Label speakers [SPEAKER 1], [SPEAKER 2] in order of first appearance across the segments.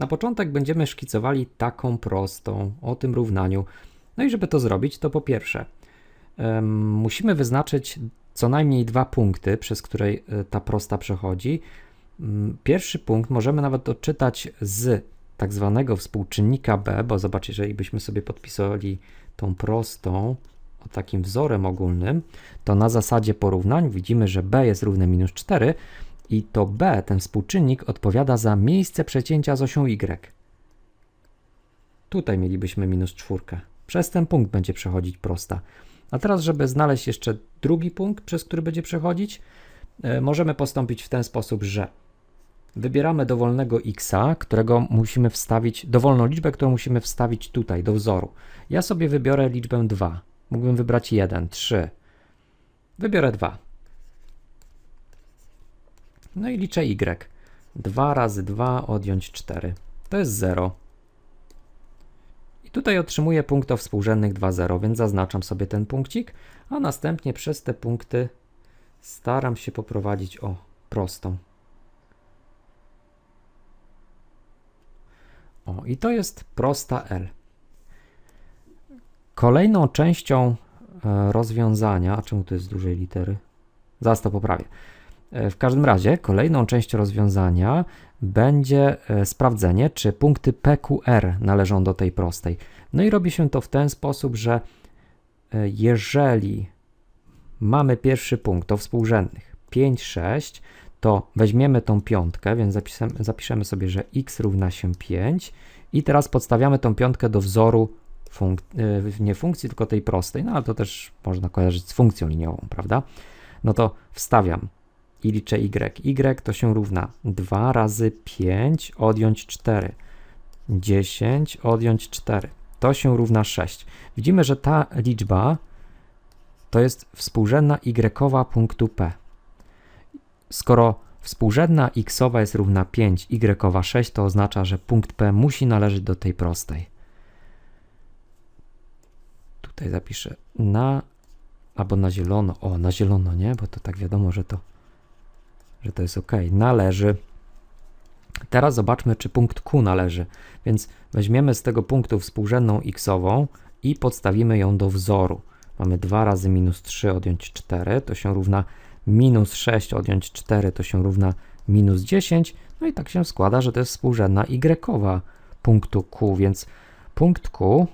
[SPEAKER 1] Na początek będziemy szkicowali taką prostą o tym równaniu. No i żeby to zrobić, to po pierwsze musimy wyznaczyć co najmniej dwa punkty, przez które e, ta prosta przechodzi. Mm, Pierwszy punkt możemy nawet odczytać z tak zwanego współczynnika b, bo zobacz, jeżeli byśmy sobie podpisali tą prostą o takim wzorem ogólnym, to na zasadzie porównań widzimy, że b jest równe minus 4 i to b, ten współczynnik, odpowiada za miejsce przecięcia z osią y. Tutaj mielibyśmy minus czwórkę. Przez ten punkt będzie przechodzić prosta. A teraz, żeby znaleźć jeszcze drugi punkt, przez który będzie przechodzić, e, możemy postąpić w ten sposób, że wybieramy dowolnego x, którego musimy wstawić, dowolną liczbę, którą musimy wstawić tutaj do wzoru. Ja sobie wybiorę liczbę 2. Mógłbym wybrać 1, 3. Wybiorę 2. No i liczę y. 2 razy 2 odjąć 4. To jest 0. I tutaj otrzymuję punkt o współrzędnych 2,0, więc zaznaczam sobie ten punkcik, a następnie przez te punkty staram się poprowadzić o prostą. O, i to jest prosta L. Kolejną częścią e, rozwiązania, a czemu to jest z dużej litery? Zaraz to poprawię. E, W każdym razie, kolejną częścią rozwiązania będzie e, sprawdzenie, czy punkty PQR należą do tej prostej. No i robi się to w ten sposób, że e, jeżeli mamy pierwszy punkt to współrzędnych 5, 6, to weźmiemy tą piątkę, więc zapiszemy, zapiszemy sobie, że x równa się 5 i teraz podstawiamy tą piątkę do wzoru funk, nie funkcji, tylko tej prostej, no ale to też można kojarzyć z funkcją liniową, prawda? No to wstawiam i liczę y. y to się równa 2 razy 5 odjąć 4. 10 odjąć 4. To się równa 6. Widzimy, że ta liczba to jest współrzędna y punktu P. Skoro współrzędna x jest równa 5, y 6, to oznacza, że punkt P musi należeć do tej prostej. Tutaj zapiszę na albo na zielono. O, na zielono, nie? Bo to tak wiadomo, że to że to jest ok. Należy. Teraz zobaczmy, czy punkt Q należy. Więc weźmiemy z tego punktu współrzędną x-ową i podstawimy ją do wzoru. Mamy 2 razy minus 3 odjąć 4, to się równa minus 6 odjąć 4, to się równa minus 10. No i tak się składa, że to jest współrzędna y punktu Q, więc punkt Q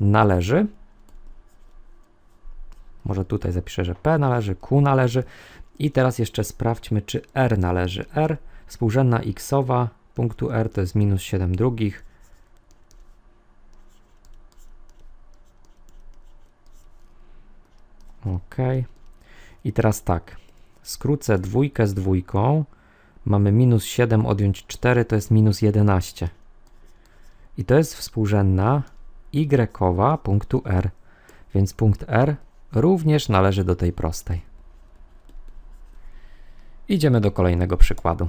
[SPEAKER 1] należy. Może tutaj zapiszę, że P należy, Q należy. I teraz jeszcze sprawdźmy, czy R należy. R, współrzędna xowa punktu R to jest minus 7 drugich. Ok. I teraz tak. Skrócę dwójkę z dwójką. Mamy minus 7 odjąć 4 to jest minus 11. I to jest współrzędna y punktu R. Więc punkt R również należy do tej prostej. Idziemy do kolejnego przykładu.